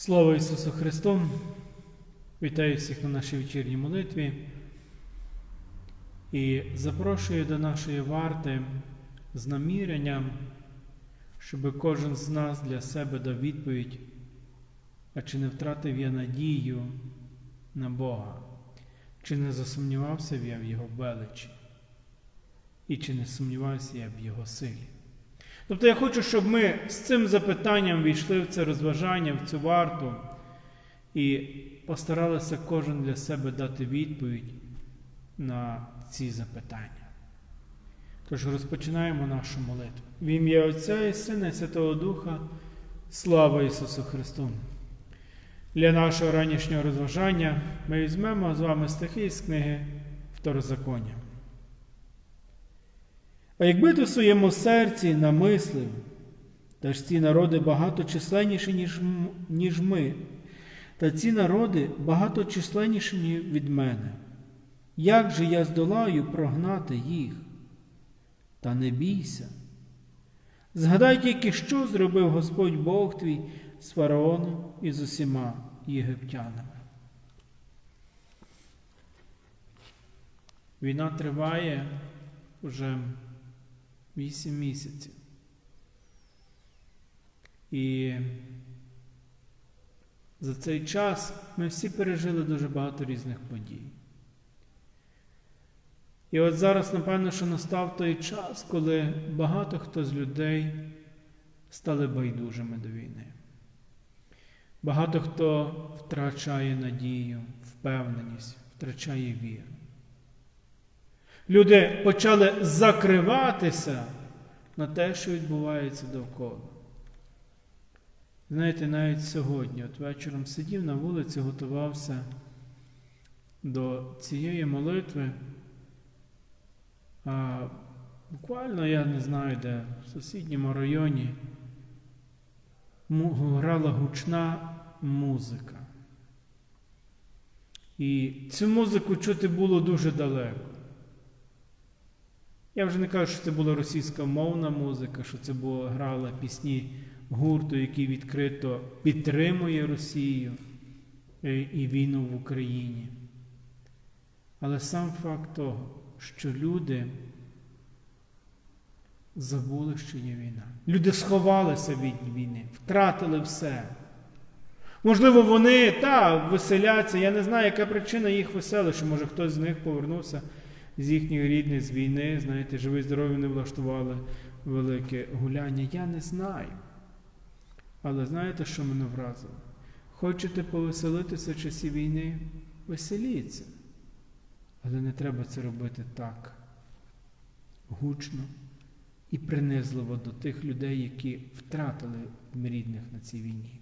Слава Ісусу Христу! Вітаю всіх на нашій вечірній молитві і запрошую до нашої варти з наміренням, щоб кожен з нас для себе дав відповідь, а чи не втратив я надію на Бога, чи не засумнівався я в Його величі, і чи не сумнівався я в Його силі. Тобто я хочу, щоб ми з цим запитанням війшли в це розважання, в цю варту і постаралися кожен для себе дати відповідь на ці запитання. Тож розпочинаємо нашу молитву. В ім'я Отця і Сина і Святого Духа, слава Ісусу Христу! Для нашого ранішнього розважання ми візьмемо з вами стихи з книги Второзаконня. А якби ти в своєму серці намислив, та ж ці народи багато численніші, ніж, ніж ми, та ці народи багато численніші від мене. Як же я здолаю прогнати їх? Та не бійся. Згадай тільки, що зробив Господь Бог твій з фараоном і з усіма єгиптянами. Війна триває уже. Вісім місяців. І за цей час ми всі пережили дуже багато різних подій. І от зараз, напевно, що настав той час, коли багато хто з людей стали байдужими до війни. Багато хто втрачає надію, впевненість, втрачає віру. Люди почали закриватися на те, що відбувається довкола. Знаєте, навіть сьогодні, от вечором сидів на вулиці, готувався до цієї молитви. А буквально, я не знаю, де в сусідньому районі грала гучна музика. І цю музику чути було дуже далеко. Я вже не кажу, що це була російськомовна музика, що це було грали пісні гурту, який відкрито підтримує Росію е, і війну в Україні. Але сам факт того, що люди забули, що є війна. Люди сховалися від війни, втратили все. Можливо, вони та веселяться. Я не знаю, яка причина їх веселища. Може, хтось з них повернувся з їхніх рідних з війни, знаєте, живий здоров'я не влаштували велике гуляння. Я не знаю. Але знаєте, що мене вразило? Хочете повеселитися в часі війни? Веселіться. Але не треба це робити так гучно і принизливо до тих людей, які втратили рідних на цій війні.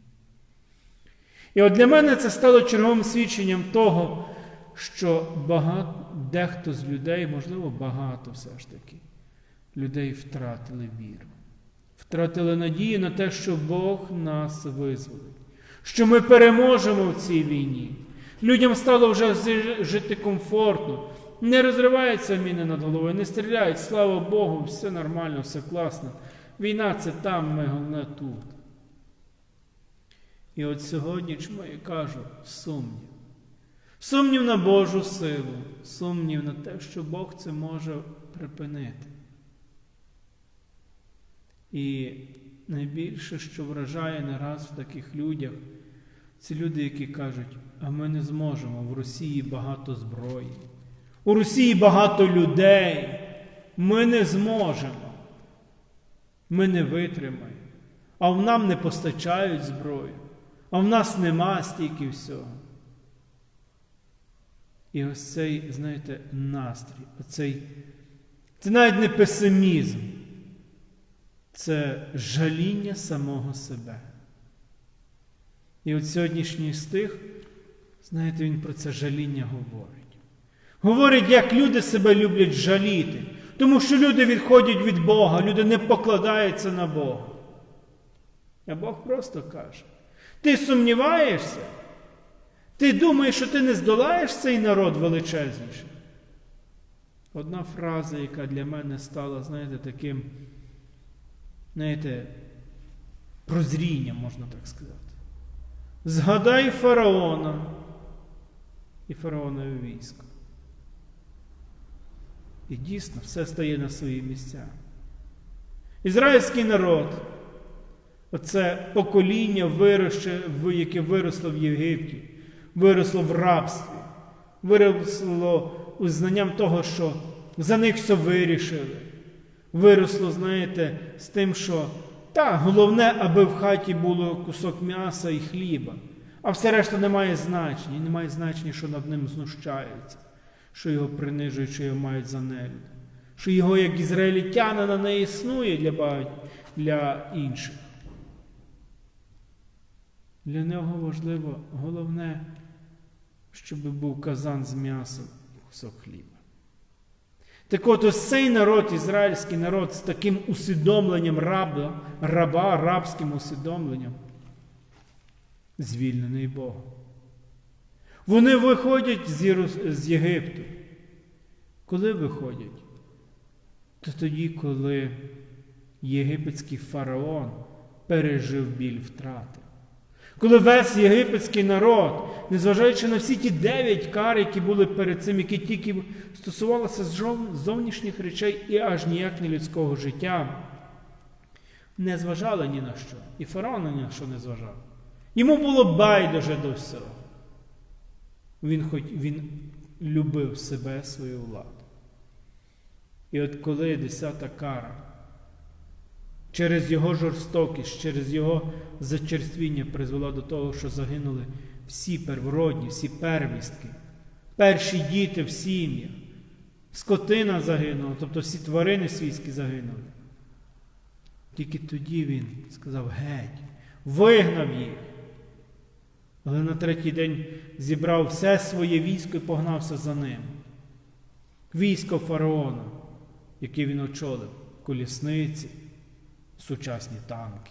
І от для мене це стало черговим свідченням того, що багато, дехто з людей, можливо, багато все ж таки, людей втратили віру, втратили надію на те, що Бог нас визволить, що ми переможемо в цій війні. Людям стало вже жити комфортно, не розриваються міни над головою, не стріляють, слава Богу, все нормально, все класно. Війна це там, ми головне тут. І от сьогодні чому я кажу сумнів. Сумнів на Божу силу, сумнів на те, що Бог це може припинити. І найбільше, що вражає нараз в таких людях, це люди, які кажуть, а ми не зможемо, в Росії багато зброї, у Росії багато людей, ми не зможемо, ми не витримаємо, а в нам не постачають зброю, а в нас нема стільки всього. І ось цей, знаєте, настрій, оцей, це навіть не песимізм, це жаління самого себе. І от сьогоднішній стих, знаєте, він про це жаління говорить. Говорить, як люди себе люблять жаліти, тому що люди відходять від Бога, люди не покладаються на Бога. А Бог просто каже: ти сумніваєшся? Ти думаєш, що ти не здолаєш цей народ величезніший? Одна фраза, яка для мене стала, знаєте, таким, знаєте, прозрінням, можна так сказати. Згадай фараона і фараонове військо. І дійсно все стає на свої місця. Ізраїльський народ, оце покоління, яке виросло в Єгипті, виросло в рабстві, виросло знанням того, що за них все вирішили. Виросло, знаєте, з тим, що так, головне, аби в хаті було кусок м'яса і хліба, а все решта не має значення, не має значення, що над ним знущаються, що його принижують, що його мають за нелюд, що його як ізраїльтянина не існує для багать, для інших. Для нього важливо головне, щоб був казан з м'ясом і кусок хліба. Так от ось цей народ, ізраїльський народ, з таким усвідомленням раба, раба, рабським усвідомленням, звільнений Богом. Вони виходять з, Єрус... з Єгипту. Коли виходять? То тоді, коли єгипетський фараон пережив біль втрати. Коли весь єгипетський народ, незважаючи на всі ті дев'ять кар, які були перед цим, які тільки стосувалися зовнішніх речей і аж ніяк не людського життя, не зважали ні на що. І фараон ні на що не зважав. Йому було байдуже до всього. Він хоч він любив себе, свою владу. І от коли десята кара через його жорстокість, через його зачерствіння призвела до того, що загинули всі первородні, всі первістки, перші діти в сім'ях, скотина загинула, тобто всі тварини свійські загинули. Тільки тоді він сказав геть, вигнав їх. Але на третій день зібрав все своє військо і погнався за ним. Військо фараона, яке він очолив, колісниці сучасні танки,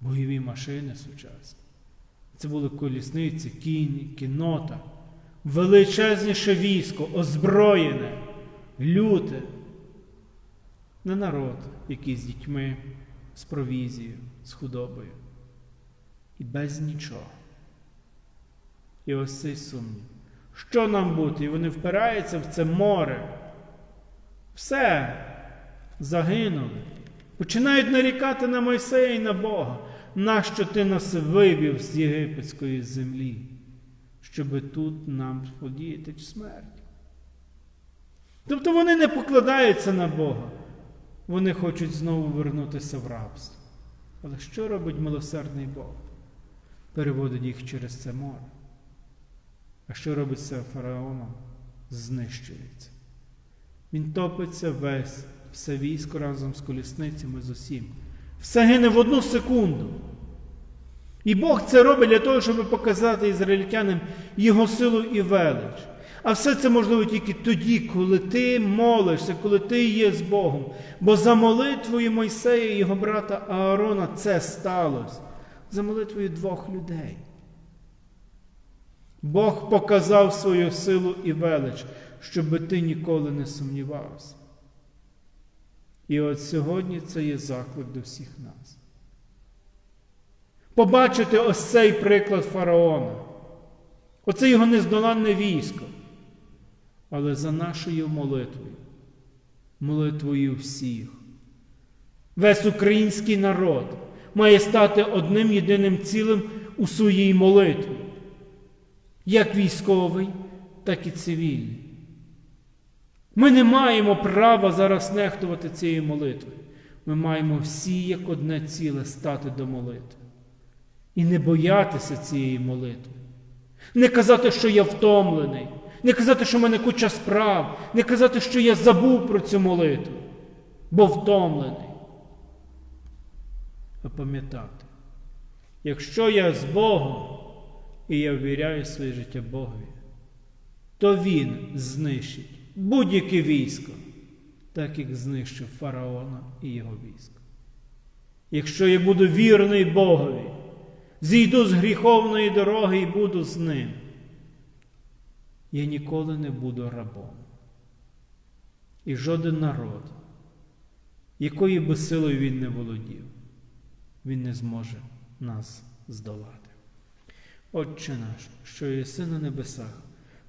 бойові машини сучасні. Це були колісниці, кінь, кіннота, величезніше військо, озброєне, люте, не народ, який з дітьми, з провізією, з худобою. І без нічого. І ось цей сумнів. Що нам бути? І вони впираються в це море. Все загинули. Починають нарікати на Мойсея і на Бога, нащо ти нас вивів з єгипетської землі, щоби тут нам подіяти смерть. Тобто вони не покладаються на Бога, вони хочуть знову вернутися в рабство. Але що робить милосердний Бог? Переводить їх через це море. А що робиться фараоном? Знищується. Він топиться весь все військо разом з колісницями з усім. Все гине в одну секунду. І Бог це робить для того, щоб показати ізраїльтянам його силу і велич. А все це можливо тільки тоді, коли ти молишся, коли ти є з Богом. Бо за молитвою Мойсея і його брата Аарона це сталося. За молитвою двох людей. Бог показав свою силу і велич, щоб ти ніколи не сумнівався. І от сьогодні це є заклик до всіх нас. Побачити ось цей приклад фараона, оце його нездоланне військо. Але за нашою молитвою, молитвою всіх, весь український народ має стати одним єдиним цілим у своїй молитві, як військовий, так і цивільний. Ми не маємо права зараз нехтувати цією молитвою. Ми маємо всі, як одне ціле, стати до молитви. І не боятися цієї молитви. Не казати, що я втомлений, не казати, що в мене куча справ, не казати, що я забув про цю молитву, бо втомлений. А пам'ятати, якщо я з Богом і я ввіряю своє життя Богові, то Він знищить будь-яке військо, так як знищив фараона і його військо. Якщо я буду вірний Богові, зійду з гріховної дороги і буду з ним, я ніколи не буду рабом. І жоден народ, якою би силою він не володів, він не зможе нас здолати. Отче наш, що єси на небесах,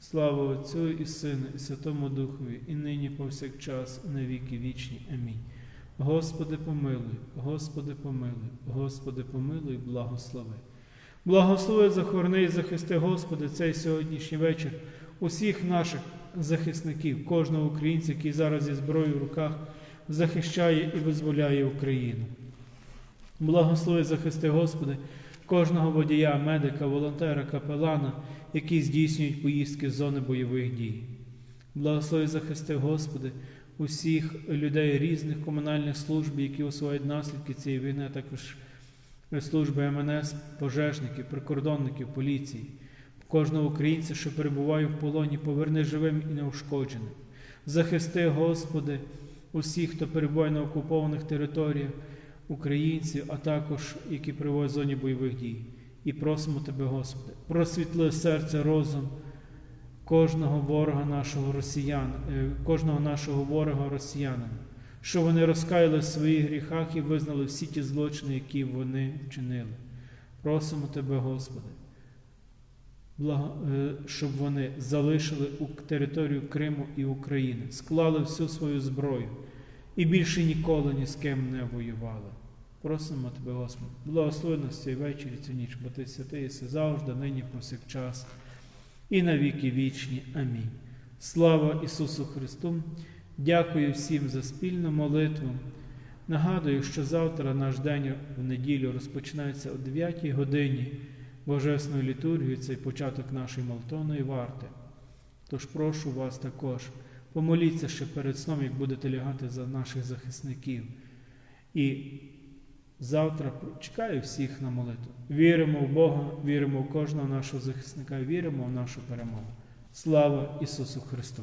Слава Отцю і Сину, і Святому Духові, і нині повсякчас, на віки вічні. Амінь. Господи, помилуй, Господи, помилуй, Господи, помилуй, благослови. Благослови, захорони і захисти, Господи, цей сьогоднішній вечір усіх наших захисників, кожного українця, який зараз зі зброєю в руках захищає і визволяє Україну. Благослови захисти, Господи, кожного водія, медика, волонтера, капелана, які здійснюють поїздки з зони бойових дій. Благослови захисти, Господи, усіх людей різних комунальних служб, які усувають наслідки цієї війни, а також служби МНС, пожежників, прикордонників, поліції, кожного українця, що перебуває в полоні, поверни живим і неушкодженим. Захисти, Господи, усіх, хто перебуває на окупованих територіях, українців, а також які перебувають в зоні бойових дій. І просимо Тебе, Господи, просвітли серце, розум кожного ворога нашого росіян, е, кожного нашого ворога росіянина, що вони розкаяли в своїх гріхах і визнали всі ті злочини, які вони вчинили. Просимо Тебе, Господи, е, щоб вони залишили у територію Криму і України, склали всю свою зброю і більше ніколи ні з ким не воювали. Просимо Тебе, Господи, благослови нас цей вечір і цю ніч, бо Ти святий єси завжди, нині повсякчас і на віки вічні. Амінь. Слава Ісусу Христу! Дякую всім за спільну молитву. Нагадую, що завтра наш день в неділю розпочинається о 9 годині Божественною літургією, цей початок нашої молитовної варти. Тож прошу вас також, помоліться ще перед сном, як будете лягати за наших захисників. І завтра чекаю всіх на молитву. Віримо в Бога, віримо в кожного нашого захисника, віримо в нашу перемогу. Слава Ісусу Христу!